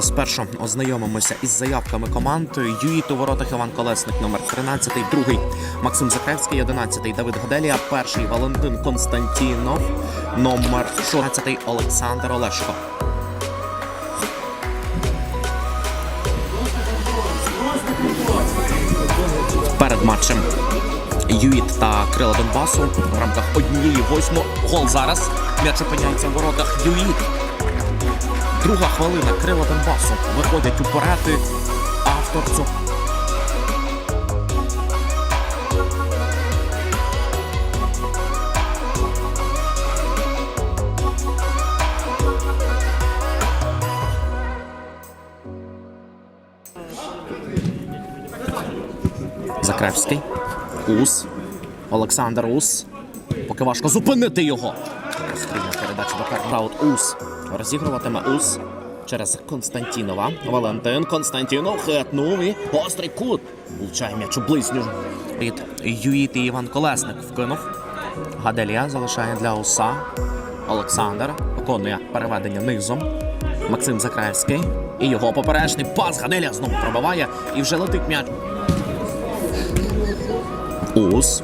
Спершу ознайомимося із заявками команд. Юїт у воротах Іван Колесник, номер 13, другий Максим Закревський, 11, Давид Годелія, перший Валентин Константінов, номер 16 Олександр Олешко. Перед матчем Юїт та Крила Донбасу в рамках однієї восьми. Гол зараз. М'яч опиняється в воротах Юїт. Друга хвилина крила Донбасу виходять уперед. Автор цього. Закревський. Ус. Олександр Ус. Поки важко зупинити його. Розстрільна передача до Ус. Розігруватиме Ус через Константінова. Валентин Константінов хитнув і гострий кут. Влучає м'яч у близню. Від Юїт і Іван Колесник вкинув. Гаделія залишає для Уса. Олександр виконує переведення низом. Максим Закраївський. І його поперечний пас. Гаделія знову пробиває і вже летить м'яч. Ус.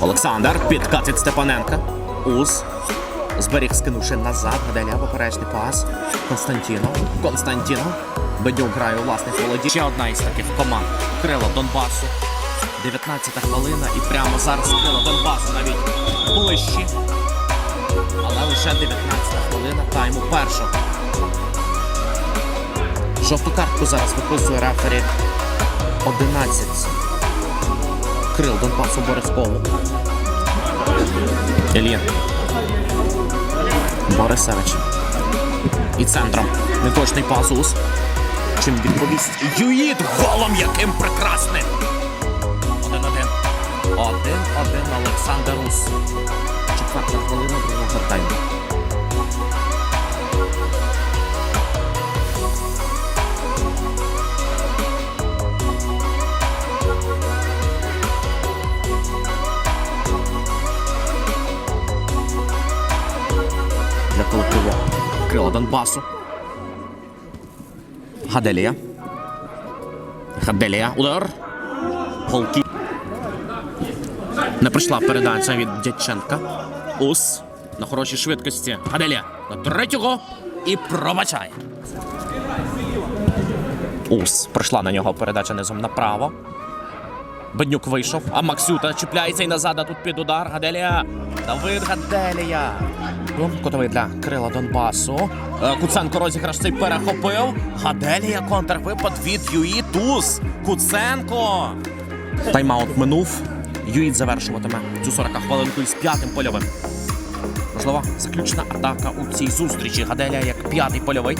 Олександр. Підкат від Степаненка. Ус. Зберіг, скинувши назад. Гаделя поперечний пас. Константінов. Константінов. Бедюк грає у власних володі. Ще одна із таких команд. Крило Донбасу. 19 хвилина. І прямо зараз крило Донбасу навіть ближчі. Але лише 19 хвилина тайму першого. Жовту картку зараз виписує рефері 11. Крил Донбасу Борискову. Ільїн. Борисевич. І центром. Неточний пасус. Чим відповість Юїд голом яким прекрасним. Один-один. Один-один Олександр Рус. Четверта хвилина другого тайму. Донбасу. Гаделія. Гаделія. Удар. Голки. Не прийшла передача від Дяченка. Ус. На хорошій швидкості. Гаделія. На третього. І пробачає. Ус. Прийшла на нього передача низом направо. Беднюк вийшов, а Максюта чіпляється і назад, а тут під удар. Гаделія. Давид Гаделія. Ну, Котовий для крила Донбасу. Е, Куценко розіграш цей перехопив. Гаделія контрвипад від Юїтус. Куценко. Тайм-аут минув. Юїт завершуватиме цю 40 хвилинку із п'ятим польовим. Можливо, заключна атака у цій зустрічі. Гаделія як п'ятий польовий.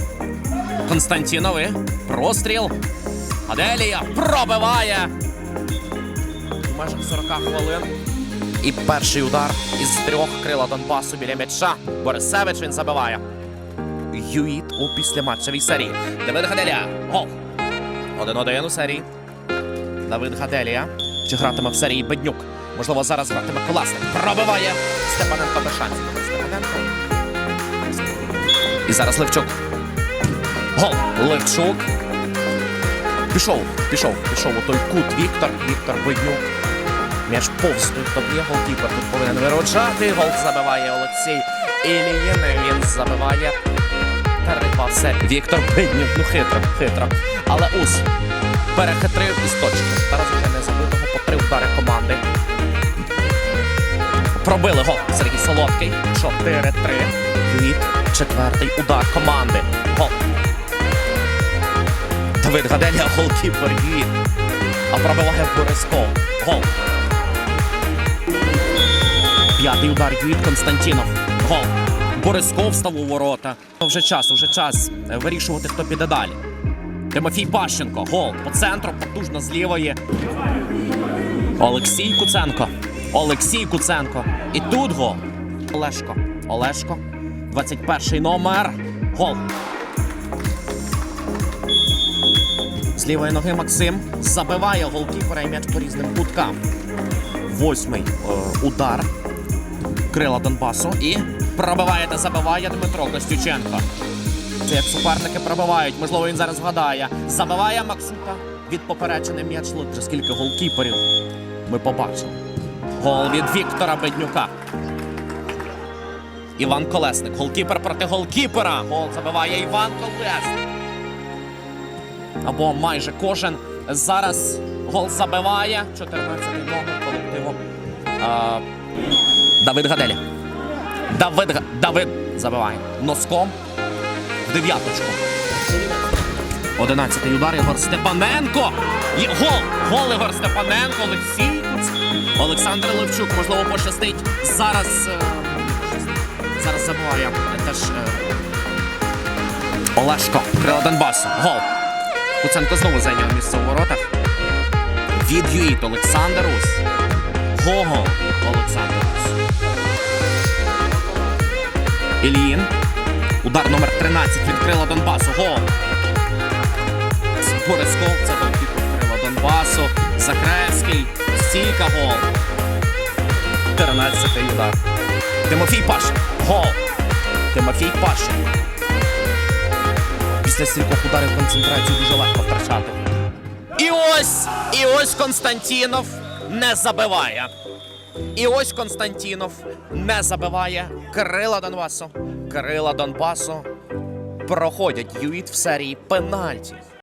Константінови. Простріл. Гаделія пробиває. У межах 40 хвилин. І перший удар із трьох крила Донбасу біля м'яча. Борисевич він забиває. Юїт у післяматчевій серії. Давид Гаделія. Гол. 1-1 у серії. Давид Гаделія. Чи гратиме в серії Беднюк? Можливо, зараз гратиме Коласник. Пробиває Степаненко без шансів. Степаненко. І зараз Левчук. Гол. Левчук. Пішов, пішов, пішов у той кут Віктор. Віктор Беднюк. М'яч повз той тобі голкіпер тут повинен виручати. Гол забиває Олексій Ілієн. Він забиває. Перерва все. Віктор Беднюк. Ну хитро, хитро. Але Ус перехитрив із точки. Зараз уже не забитого по три удари команди. Пробили гол. Сергій Солодкий. 4-3. Юїт. Четвертий удар команди. Гол. Давид Гаделя, голкіпер Юїт. А пробиває Борисков. Гол. П'ятий удар Юїт Константінов. Гол. Борисков став у ворота. Вже час, уже час е, вирішувати, хто піде далі. Тимофій Пащенко. Гол. По центру, потужно з лівої. Олексій Куценко. Олексій Куценко. І тут гол. Олешко. Олешко. 21 номер. Гол. З лівої ноги Максим забиває голкіпера і м'яч по різним куткам. Восьмий е, удар крила Донбасу і пробиває та забиває Дмитро Костюченко. дивиться, як суперники пробивають. Можливо, він зараз вгадає. Забиває Максута від поперечини м'яч лише скільки голкіперів. Ми побачимо. Гол від Віктора Беднюка. Іван Колесник. Голкіпер проти голкіпера. Гол забиває Іван Колесник. Або майже кожен зараз гол забиває. 14-й номер колективу. А, Давид Гаделі. Давид, Давид забиває носком в дев'яточку. Одинадцятий удар Ігор Степаненко. Гол! Гол Ігор Степаненко, Олексій Олександр Левчук, можливо, пощастить. Зараз. е, Зараз забуває теж е, Олешко. Крила Донбасу. Гол. Куценко знову зайняв місце у воротах. Від Юїт Олександр Ус. Ільїн. Удар номер 13 від крила Донбасу. Гол. Борисков. Це голкіпер крила Донбасу. Закревський. Стійка гол. 14-й удар. Тимофій Пашин. Гол. Тимофій Пашин. Після стількох ударів концентрацію дуже легко втрачати. І ось, і ось Константінов не забиває. І ось Константінов не забиває крила Донбасу. Крила Донбасу проходять юїт в серії пенальті.